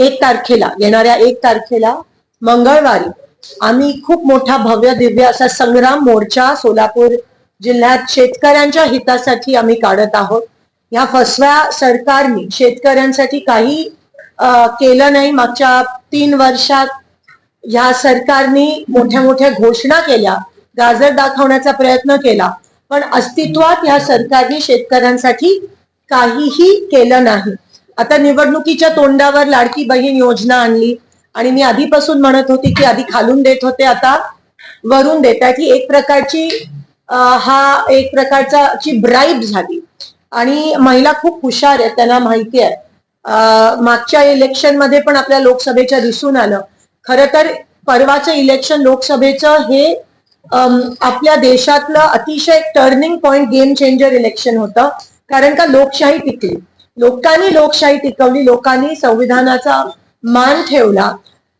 एक तारखेला येणाऱ्या एक तारखेला मंगळवारी आम्ही खूप मोठा भव्य दिव्य असा संग्राम मोर्चा सोलापूर जिल्ह्यात शेतकऱ्यांच्या हितासाठी आम्ही काढत आहोत. ह्या फसव्या सरकारने शेतकऱ्यांसाठी काही केलं नाही. मागच्या तीन वर्षात या सरकारने मोठ्या मोठ्या घोषणा केल्या गाजर दाखवण्याचा प्रयत्न केला पण अस्तित्वात ह्या सरकारने शेतकऱ्यांसाठी काहीही केलं नाही. आता निवडणुकीच्या तोंडावर लाडकी बहीण योजना आणली. आणि मी आधीपासून म्हणत होती की आधी खालून देत होते आता वरून देत आहे. की एक प्रकारची हा एक प्रकारचा ची ब्राईब झाली. आणि महिला खूप हुशार आहेत त्यांना माहिती आहे. मागच्या इलेक्शनमध्ये पण आपल्या लोकसभेच्या दिसून आलं. खर तर परवाचं इलेक्शन लोकसभेचं हे आपल्या देशातलं अतिशय turning point game changer election होतं. कारण का लोकशाही टिकली. लोकांनी लोकशाही टिकवली लोकांनी संविधानाचा मान ठेवला.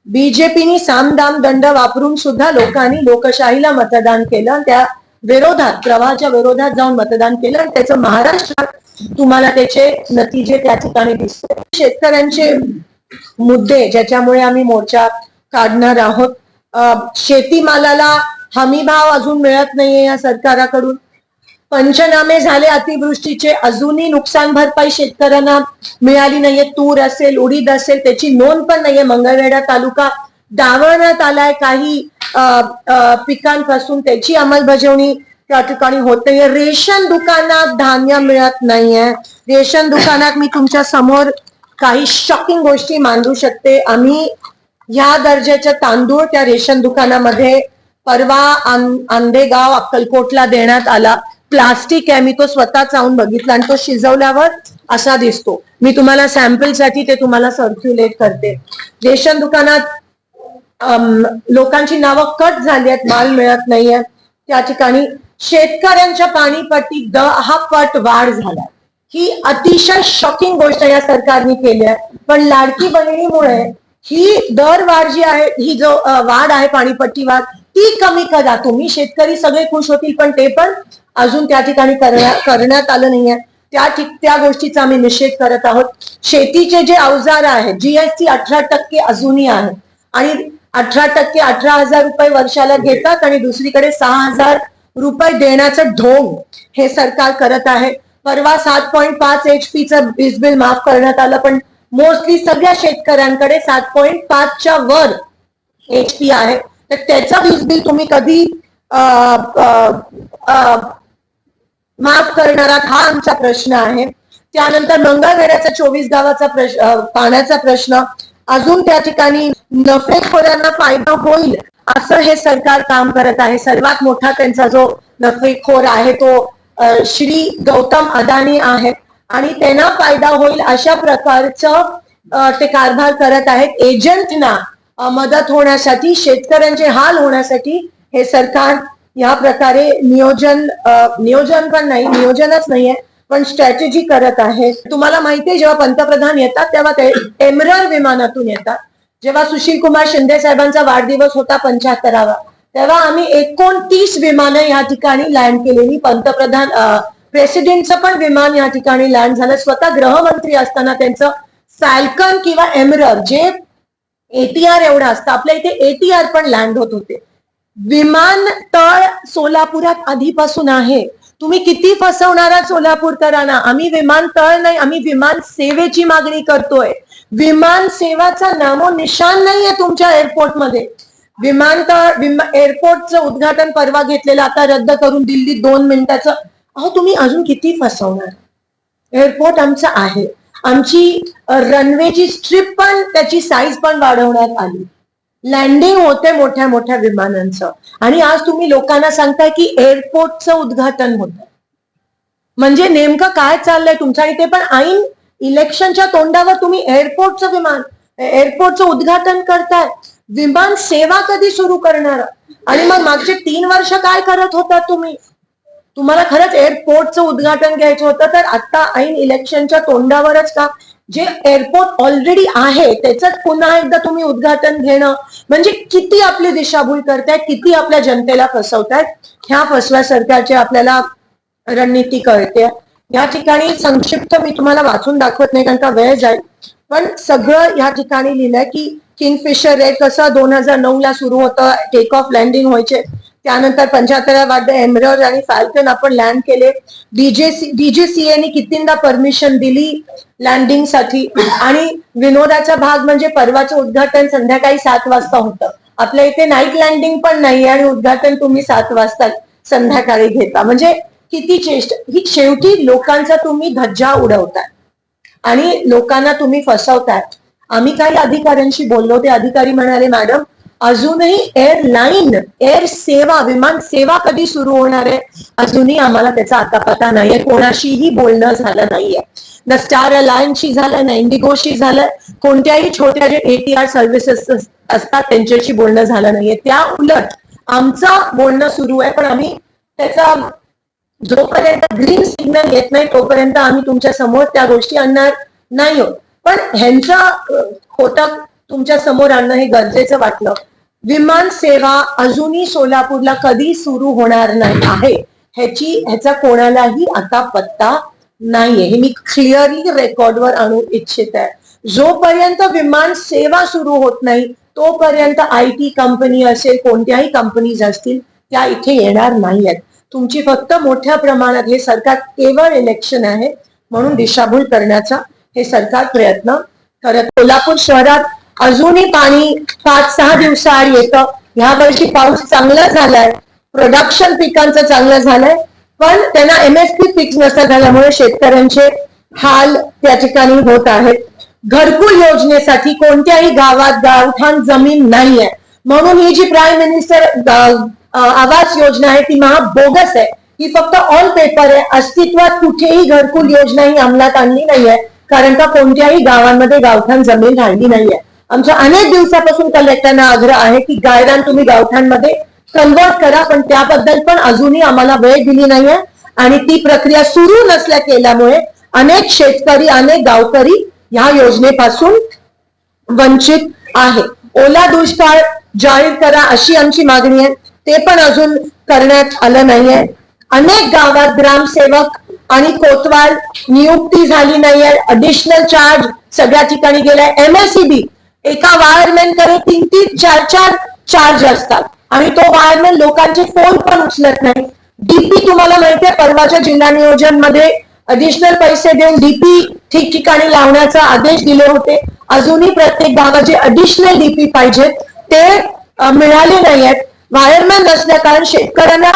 बीजेपीनी सामदाम दंड वापरून सुद्धा लोकांनी लोकशाहीला मतदान केलं आणि त्या विरोधात प्रवाहाच्या विरोधात जाऊन मतदान केलं आणि त्याचं महाराष्ट्रात तुम्हाला त्याचे नतीजे त्या ठिकाणी दिसते शेतकऱ्यांचे मुद्दे ज्याच्यामुळे आम्ही मोर्चा काढणार आहोत. शेतीमालाला हमी भाव अजून मिळत नाहीये या सरकाराकडून. पंचनामे झाले अतिवृष्टीचे. अजूनही नुकसान भरपाई शेतकऱ्यांना मिळाली नाहीये. तूर असेल उडीद असेल त्याची नोंद पण नाहीये. मंगळवेढा तालुका डावरण्यात आलाय. काही पिकांपासून त्याची अंमलबजावणी त्या ठिकाणी होते रेशन दुकानात धान्य मिळत नाहीये. रेशन दुकानात मी तुमच्यासमोर काही शॉकिंग गोष्टी मांडू शकते. आम्ही या दर्जाच्या तांदूळ त्या रेशन दुकानामध्ये परवा आंदेगाव अक्कलकोटला देण्यात आला. प्लास्टिक आहे मी तो स्वतः चावून बघितला आणि तो शिजवल्यावर असा दिसतो. मी तुम्हाला सॅम्पलसाठी ते तुम्हाला सर्क्युलेट करते. रेशन दुकानात लोकांची नावं कट झाली आहेत माल मिळत नाहीये. त्या ठिकाणी शेतकऱ्यांच्या पाणीपट्टी दहा पट वाढ झाला. ही अतिशय शॉकिंग गोष्ट या सरकारने केली आहे. पण लाडकी बहिणीमुळे ही दर वाढ जी आहे ही जो वाढ आहे पाणीपट्टी वाढ ती कमी करा. तुम्ही शेतकरी सगळे खुश होतील पण ते पण अजून त्या ठिकाणी करण्यात आलं नाहीये. त्या त्या गोष्टीचा आम्ही निषेध करत आहोत. शेतीचे जे अवजार आहेत जीएसटी अठरा टक्के अजूनही आहे. आणि अठरा टक्के अठरा हजार रुपये वर्षाला घेतात आणि दुसरीकडे सहा हजार रुपये देण्याचं ढोंग हे सरकार करत आहे. परवा सात पॉईंट पाच एच पीचं वीज बिल माफ करण्यात आलं पण मोस्टली सगळ्या शेतकऱ्यांकडे सात पॉईंट पाचच्या वर एच पी आहे. तर त्याचं वीज बिल तुम्ही कधी माफ करणारा हा आमचा प्रश्न आहे. त्यानंतर मंगळवेढ्याचा चोवीस गावाचा प्रश्न पाण्याचा प्रश्न. अजून त्या ठिकाणी नफेखोरांना फायदा होईल असं हे सरकार काम करत आहे. सर्वात मोठा त्यांचा जो नफेखोर आहे तो श्री गौतम अदानी आहे. आणि त्यांना फायदा होईल अशा प्रकारचं ते कारभार करत आहेत. एजंटना मदत होण्यासाठी शेतकऱ्यांचे हाल होण्यासाठी हे सरकार या प्रकारे नियोजन नियोजन पण नाही नियोजनच नाहीये पण स्ट्रॅटेजी करत आहे. तुम्हाला माहितीये जेव्हा पंतप्रधान येतात तेव्हा ते एमरर विमानातून येतात. जेव्हा सुशील कुमार शिंदे साहेबांचा वाढदिवस होता पंच्याहत्तरावा तेव्हा आम्ही एकोणतीस विमानं या ठिकाणी लँड केलेली. पंतप्रधान प्रेसिडेंटचं पण विमान या ठिकाणी लँड झालं. स्वतः गृहमंत्री असताना त्यांचं फॅल्कन किंवा एमरर जे एटीआर एवढं असतं. आपल्या इथे एटीआर पण लँड होत होते. विमानतळ सोलापुरात आधीपासून आहे. तुम्ही किती फसवणार सोलापूरकरांना? आम्ही विमानतळ नाही आम्ही विमान सेवेची मागणी करतोय. विमान सेवाचा नामो निशान नाहीये तुमच्या एअरपोर्टमध्ये. विमानतळ विमा एअरपोर्टचं उद्घाटन परवा घेतलेलं आता रद्द करून दिल्ली दोन मिनिटाचं. अहो तुम्ही अजून किती फसवणार? एअरपोर्ट आमचं आहे. आमची रनवेची स्ट्रीप पण त्याची साईज पण वाढवण्यात आली. लँडिंग होते मोठ्या मोठ्या विमानांचं. आणि आज तुम्ही लोकांना सांगताय की एअरपोर्टचं उद्घाटन होत. म्हणजे नेमकं काय चाललंय तुमचं? आणि ते पण ऐन इलेक्शनच्या तोंडावर तुम्ही एअरपोर्टचं विमान एअरपोर्टचं उद्घाटन करताय. विमान सेवा कधी सुरू करणार? आणि मग मागचे तीन वर्ष काय करत होता तुम्ही? तुम्हाला खरंच एअरपोर्टचं उद्घाटन घ्यायचं होतं तर आता ऐन इलेक्शनच्या तोंडावरच का? जे एअरपोर्ट ऑलरेडी आहे त्याच पुन्हा एकदा तुम्ही उद्घाटन घेणं म्हणजे किती आपली दिशाभूल करतायत किती आपल्या जनतेला फसवतायत ह्या फसव्या सरकारची आपल्याला रणनीती कळते. या ठिकाणी संक्षिप्त मी तुम्हाला वाचून दाखवत नाही कारण का वेळ जाईल. पण सगळं या ठिकाणी लिहिलंय की किंगफिशर रेड कसं दोन हजार नऊ ला सुरू होतं टेक ऑफ लँडिंग व्हायचे. त्यानंतर पंच्याहत्तरा वाढ एमरॉर आणि फाल्कन आपण लँड केले. डीजेसी डीजीसीएने कितींदा परमिशन दिली लँडिंगसाठी? आणि विनोदाचा भाग म्हणजे परवाचं उद्घाटन संध्याकाळी सात वाजता होतं. आपल्या इथे नाईट लँडिंग पण नाही आणि उद्घाटन तुम्ही सात वाजता संध्याकाळी घेता. म्हणजे किती चेष्ट ही शेवटी लोकांचा तुम्ही धज्जा उडवताय. आणि लोकांना तुम्ही फसवताय. आम्ही काही अधिकाऱ्यांशी बोललो ते अधिकारी म्हणाले मॅडम अजूनही एअरलाईन एअर सेवा विमान सेवा कधी सुरू होणार आहे? अजूनही आम्हाला त्याचा आता पता नाहीये. कोणाशीही बोलणं झालं नाहीये. न स्टार अलायन्सशी झालं ना इंडिगोशी झालं कोणत्याही छोट्या जे एटीआर सर्व्हिसेस असतात त्यांच्याशी बोलणं झालं नाहीये. त्या उलट आमचं बोलणं सुरू आहे पण आम्ही त्याचा जोपर्यंत ग्रीन सिग्नल येत नाही तोपर्यंत आम्ही तुमच्यासमोर त्या गोष्टी आणणार नाही होत पण ह्यांचा होतं तुमच्यासमोर आणणं हे गरजेचं वाटलं. विमान सेवा अजूनही सोलापूरला कधी सुरू होणार नाही आहे. ह्याची ह्याचा कोणालाही आता पत्ता नाहीये. हे मी क्लिअरली रेकॉर्डवर आणू इच्छित आहे. जोपर्यंत विमान सेवा सुरू होत नाही तोपर्यंत आय टी कंपनी असेल कोणत्याही कंपनीज असतील त्या इथे येणार नाही आहेत तुमची फक्त मोठ्या प्रमाणात हे सरकार केवळ इलेक्शन आहे म्हणून दिशाभूल करण्याचा हे सरकार प्रयत्न करत कोल्हापूर शहरात अजूनही पाणी पाच सहा दिवसाआड येतं. ह्या वर्षी पाऊस चांगला झालाय. प्रोडक्शन पिकांचं चांगलं झालंय. पण त्यांना एमएसपी पिक नसता झाल्यामुळे शेतकऱ्यांचे हाल त्या ठिकाणी होत आहेत. घरकुल योजनेसाठी कोणत्याही गावात गावठाण जमीन नाहीये. म्हणून ही जी प्राईम मिनिस्टर आवास योजना आहे ती महा बोगस आहे. ही फक्त ऑन पेपर आहे. अस्तित्वात कुठेही घरकुल योजना ही अंमलात आणली नाहीये. कारण का कोणत्याही गावांमध्ये गावठाण जमीन राहिली नाहीये. आमच्या अनेक दिवसापासून कलेक्टरना आग्रह आहे की गायरान तुम्ही गावठाणमध्ये कन्वर्ट करा पण त्याबद्दल पण अजूनही आम्हाला वेळ दिली नाहीये. आणि ती प्रक्रिया सुरू नसल्या केल्यामुळे अनेक शेतकरी अनेक गावकरी ह्या योजनेपासून वंचित आहे. ओला दुष्काळ जाहीर करा अशी आमची मागणी आहे. ते पण अजून करण्यात आलं नाहीये. अनेक गावात ग्रामसेवक आणि कोतवाल नियुक्ती झाली नाहीये. अडिशनल चार्ज सगळ्या ठिकाणी गेलाय. एमएससीबी एका वायरमॅनकडे तीन तीन चार चार चार्ज असतात. आणि तो वायरमॅन लोकांचे फोन पण उचलत नाही. डीपी तुम्हाला माहितीये परवाच्या जिल्हा नियोजनमध्ये अडिशनल पैसे देऊन डीपी ठिकठिकाणी लावण्याचा आदेश दिले होते. अजूनही प्रत्येक भागाचे अडिशनल डीपी पाहिजेत. ते मिळाले नाही आहेत वायरमॅन नसल्या कारण शेतकऱ्यांना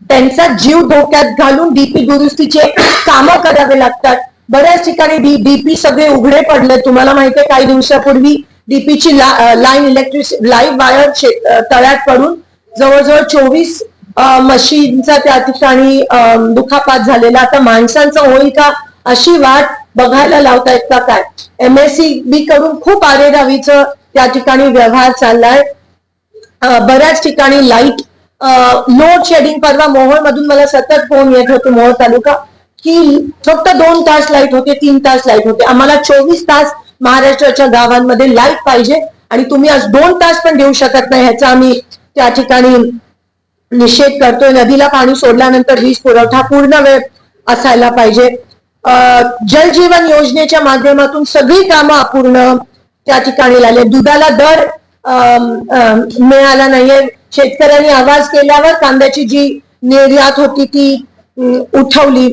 त्यांचा जीव धोक्यात घालून डीपी दुरुस्तीचे कामं करावे लागतात. बऱ्याच ठिकाणी डीपी सगळे उघडे पडले तुम्हाला माहितीये काही दिवसापूर्वी डीपीची लाईन इलेक्ट्रिक लाईव्ह वायर तळ्यात पडून जवळजवळ चोवीस मशीनचा त्या ठिकाणी दुखापात झालेला. आता माणसांचा होईल का अशी वाट बघायला लावता येत का काय? एम एस सी बी कडून खूप आरेरावीचं त्या ठिकाणी व्यवहार चाललाय. बऱ्याच ठिकाणी लाइट लोड शेडिंग परवा मोहोळ मधून मला सतत फोन येत होतो मोहोळ तालुका. की फक्त दोन तास लाइट होते तीन तास लाइट होते. आम्हाला चोवीस तास महाराष्ट्राच्या गावांमध्ये लाइट पाहिजे आणि तुम्ही आज दोन तास पण देऊ शकत नाही ह्याचा आम्ही त्या ठिकाणी निषेध करतोय. नदीला पाणी सोडल्यानंतर वीज पुरवठा पूर्ण वेळ असायला पाहिजे. जल जीवन योजनेच्या माध्यमातून सगळी कामं अपूर्ण त्या ठिकाणी लागले. दुधाला दर अं, मिळाला नाहीये. शेतकऱ्यांनी आवाज केल्यावर कांद्याची जी निर्यात होती ती उठवली.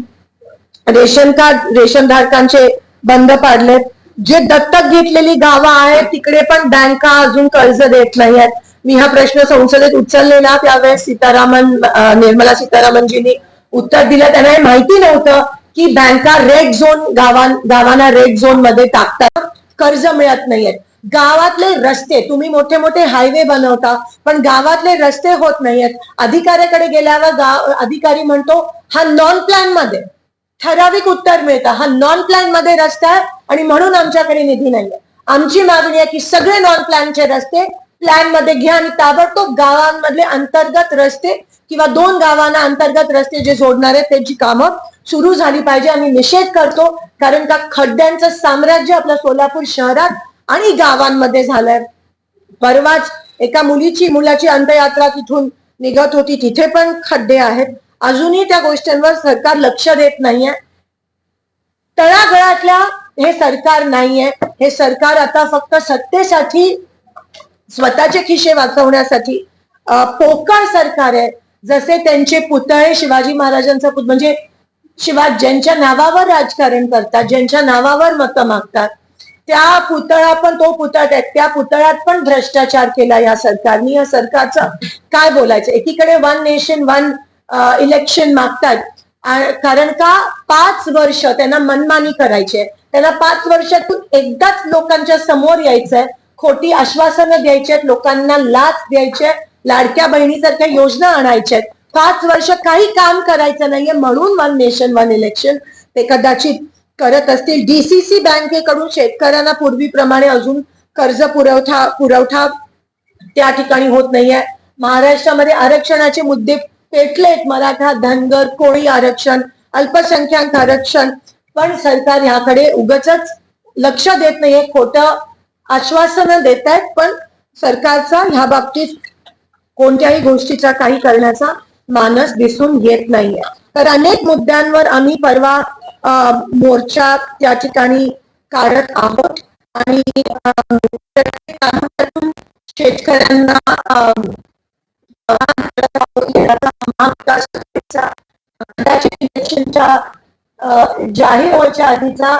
रेशन कार्ड रेशन धारकांचे बंद पाडलेत. जे दत्तक घेतलेली गावं आहेत तिकडे पण बँका अजून कर्ज देत नाही आहेत मी हा प्रश्न संसदेत उचललेला त्यावेळेस सीतारामन निर्मला सीतारामनजींनी उत्तर दिलं. त्यांना हे माहिती नव्हतं की बँका रेड झोन गावां गावांना रेड झोनमध्ये टाकतात. कर्ज मिळत नाहीयेत. गावातले रस्ते तुम्ही मोठे मोठे हायवे बनवता पण गावातले रस्ते होत नाहीयेत. अधिकाऱ्याकडे गेल्यावर गाव अधिकारी म्हणतो हा नॉन प्लॅनमध्ये. ठराविक उत्तर मिळतं. हा नॉन प्लॅनमध्ये रस्ता आहे आणि म्हणून आमच्याकडे निधी नाहीये. आमची मागणी आहे की सगळे नॉन प्लॅनचे रस्ते प्लॅनमध्ये घ्या आणि ताबडतोब गावांमधले अंतर्गत रस्ते किंवा दोन गावांना अंतर्गत रस्ते जे जोडणार आहेत त्यांची कामं सुरू झाली पाहिजे. आम्ही निषेध करतो कारण का खड्ड्यांचं साम्राज्य आपल्या सोलापूर शहरात आणि गावांमध्ये झालंय. परवाच एका मुलीची मुलाची अंतयात्रा तिथून निघत होती. तिथे पण खड्डे आहेत. अजूनही त्या गोष्टींवर सरकार लक्ष देत नाहीये. तळागळातल्या हे सरकार नाहीये. हे सरकार आता फक्त सत्तेसाठी स्वतःचे खिशे वाचवण्यासाठी पोकळ सरकार आहे. जसे त्यांचे पुतळे शिवाजी महाराजांचा पुत म्हणजे शिवा ज्यांच्या नावावर राजकारण करतात ज्यांच्या नावावर मतं मागतात त्या पुतळा पण तो पुतळ्यात आहे. त्या पुतळ्यात पण भ्रष्टाचार केला या सरकारने. या सरकारचं काय बोलायचं? एकीकडे वन नेशन वन इलेक्शन मागतात. कारण का पाच वर्ष त्यांना मनमानी करायचे. त्यांना पाच वर्षातून एकदाच लोकांच्या समोर यायचंय. खोटी आश्वासनं द्यायची आहेत लोकांना लाच द्यायचे लाडक्या बहिणीसारख्या योजना आणायच्या आहेत पाच वर्ष काही काम करायचं नाहीये म्हणून वन नेशन वन इलेक्शन ते कदाचित करत असतील. डीसीसी बँकेकडून शेतकऱ्यांना पूर्वीप्रमाणे अजून कर्ज पुरवठा पुरवठा त्या ठिकाणी होत नाहीये. महाराष्ट्रामध्ये आरक्षणाचे मुद्दे पेटलेत मराठा धनगर कोळी आरक्षण अल्पसंख्याक आरक्षण. पण सरकार ह्याकडे उगच लक्ष देत नाहीये खोटं आश्वासनं देत आहेत पण सरकारचा ह्या बाबतीत कोणत्याही गोष्टीचा काही करण्याचा मानस दिसून येत नाहीये. तर अनेक मुद्द्यांवर आम्ही परवा मोर्चा त्या ठिकाणी काढत आहोत. आणि शेतकऱ्यांना जाहीर व्हायच्या आधीचा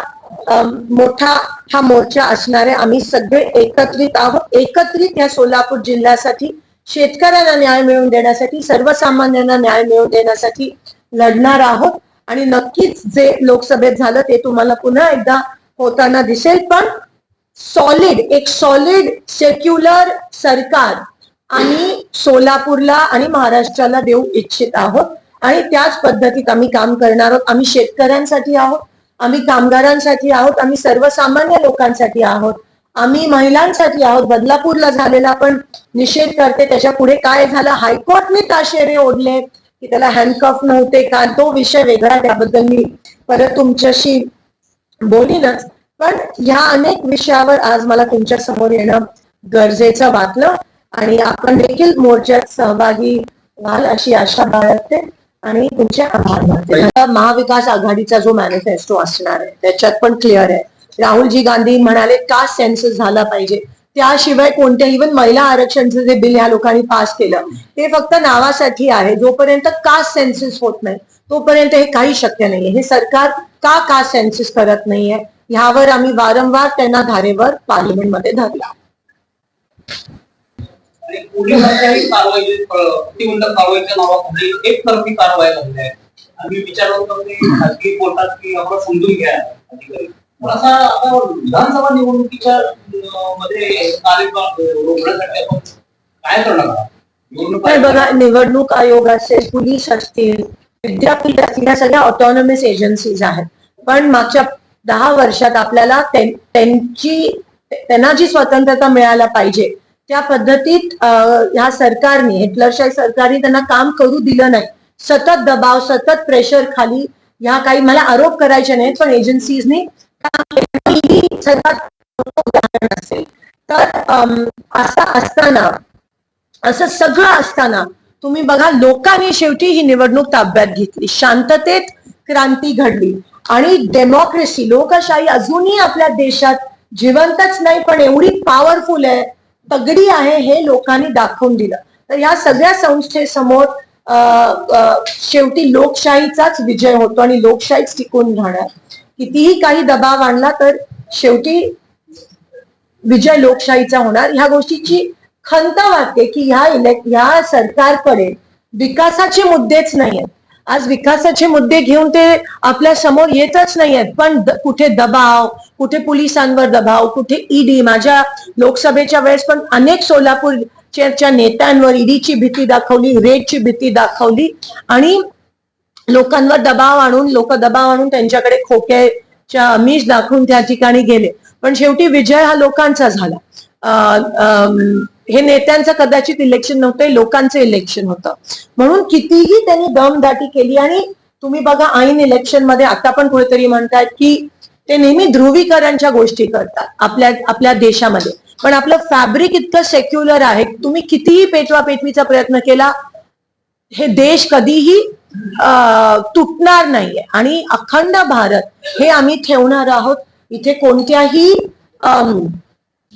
मोठा हा मोर्चा असणारे आम्ही सगळे एकत्रित आहोत. एकत्रित या सोलापूर जिल्ह्यासाठी शेतकऱ्यांना न्याय मिळवून देण्यासाठी सर्वसामान्यांना न्याय मिळवून देण्यासाठी लढणार आहोत. आणि नक्कीच जे लोकसभेत झालं ते तुम्हाला पुन्हा एकदा होताना दिसेल. पण सॉलिड एक सॉलिड सेक्युलर सरकार आम्ही सोलापूरला आणि महाराष्ट्राला देऊ इच्छित आहोत आणि त्याच पद्धतीत आम्ही काम करणार आहोत. आम्ही शेतकऱ्यांसाठी आहोत आम्ही कामगारांसाठी आहोत आम्ही सर्वसामान्य लोकांसाठी आहोत. आम्ही महिलांसाठी आहोत. बदलापूरला झालेला पण निषेध करते. त्याच्या पुढे काय झालं? हायकोर्टने ताशेरे ओढले की त्याला हँडकफ नव्हते का? तो विषय वेगळा त्याबद्दल मी परत तुमच्याशी बोलीनच. पण ह्या अनेक विषयावर आज मला तुमच्यासमोर येणं गरजेचं वाटलं. आणि आपण देखील मोर्चात सहभागी व्हाल अशी आशा बाळगते आणि तुमचे आभार मानते. महाविकास आघाडीचा जो मॅनिफेस्टो असणार आहे त्याच्यात पण क्लिअर आहे. राहुलजी गांधी म्हणाले कास्ट सेन्सस झाला पाहिजे? त्याशिवाय कोणत्या इव्हन महिला आरक्षणचं जे बिल ह्या लोकांनी पास केलं ते फक्त नावासाठी आहे. जोपर्यंत कास्ट सेन्सस होत नाही तोपर्यंत हे काही शक्य नाहीये. हे सरकार का कास्ट सेन्सस करत नाहीये ह्यावर आम्ही वारंवार त्यांना धारेवर पार्लमेंटमध्ये धरला. पोलिसांच्याही कारवाई प्रतिबंधक कारवाईच्या नावाखाली एकतर्फी कारवाई झाली आहे आम्ही होतं की खासगी कोर्टात की आपण समजून घ्या. अधिकारी पण असा आता विधानसभा निवडणुकीच्या मध्ये कार्यक्रम रोखण्यासाठी आपण काय करणार बघा निवडणूक आयोग असेल पोलीस असतील विद्यापीठ असतील या सगळ्या ऑटोनॉमस एजन्सीज आहेत. पण मागच्या दहा वर्षात आपल्याला त्यां- त्यांची त्यांना जी स्वतंत्रता मिळायला पाहिजे त्या पद्धतीत ह्या सरकारने हिटलरशाही सरकारने त्यांना काम करू दिलं नाही. सतत दबाव सतत प्रेशर खाली ह्या काही मला आरोप करायचे नाहीत पण एजन्सीजनी उदाहरण असेल. तर असं असताना असं सगळं असताना तुम्ही बघा लोकांनी शेवटी ही निवडणूक ताब्यात घेतली. शांततेत क्रांती घडली. आणि डेमोक्रेसी लोकशाही अजूनही आपल्या देशात जिवंतच नाही पण एवढी पॉवरफुल आहे तगडी आहे हे लोकांनी दाखवून दिलं. तर या सगळ्या संस्थेसमोर शेवटी लोकशाहीचाच विजय होतो आणि लोकशाहीच टिकून राहणार. कितीही काही दबाव आणला तर शेवटी विजय लोकशाहीचा होणार. ह्या गोष्टीची खंत वाटते की ह्या इलेक्ट ह्या सरकारकडे विकासाचे मुद्देच नाही आहेत आज विकासाचे मुद्दे घेऊन ते आपल्यासमोर येतच नाही आहेत पण कुठे दबाव कुठे पोलिसांवर दबाव कुठे ईडी माझ्या लोकसभेच्या वेळेस पण अनेक सोलापूरच्या नेत्यांवर ईडीची भीती दाखवली रेडची भीती दाखवली आणि लोकांवर दबाव आणून लोक दबाव आणून त्यांच्याकडे खोक्याच्या अमिष दाखवून त्या ठिकाणी गेले. पण शेवटी विजय हा लोकांचा झाला. अं, हे नेत्यांचं कदाचित इलेक्शन नव्हतं लोकांचं इलेक्शन होतं. म्हणून कितीही त्यांनी दमदाटी केली आणि तुम्ही बघा ऐन इलेक्शनमध्ये आता पण कुठेतरी म्हणतात की ते नेहमी ध्रुवीकरणच्या गोष्टी करतात आपल्या आपल्या देशामध्ये. पण आपलं फॅब्रिक इतकं सेक्युलर आहे तुम्ही कितीही पेटवा पेटवीचा प्रयत्न केला हे देश कधीही तुटणार नाहीये. आणि अखंड भारत हे आम्ही ठेवणार आहोत. इथे कोणत्याही अ,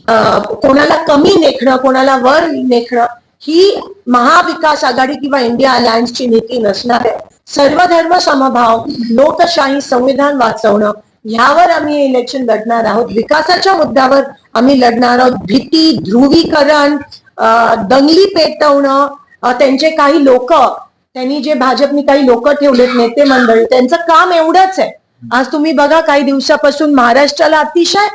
कोणाला कमी लेखणं कोणाला वर लेखणं ही महाविकास आघाडी किंवा इंडिया अलायन्सची नीती नसणार आहे. सर्वधर्म समभाव लोकशाही संविधान वाचवणं ह्यावर आम्ही इलेक्शन लढणार आहोत. विकासाच्या मुद्द्यावर आम्ही लढणार आहोत. भीती ध्रुवीकरण दंगली पेटवणं त्यांचे काही लोक त्यांनी जे भाजपनी काही लोक ठेवलेत नेते मंडळी त्यांचं काम एवढंच आहे. आज तुम्ही बघा काही दिवसापासून महाराष्ट्राला अतिशय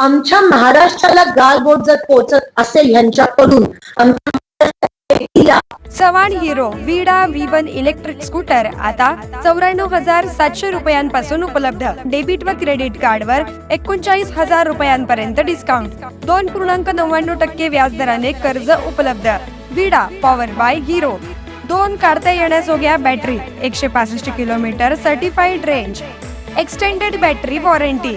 आमच्या महाराष्ट्राला गालबोट जर पोचत असेल ह्यांच्याकडून आमच्या Chavan hero Vida V one electric scooter आता चौऱ्याण्णव हजार सातशे रुपयांपासून उपलब्ध. डेबिट व क्रेडिट कार्डवर एकोणचाळीस हजार रुपयांपर्यंत डिस्काउंट दोन पूर्णांक नव्याण्णव टक्के व्याजदराने कर्ज उपलब्ध. विडा पॉवर बाय हिरो दोन काढता येण्याजोग्या बॅटरी एकशे पासष्ट kilometre certified range extended battery warranty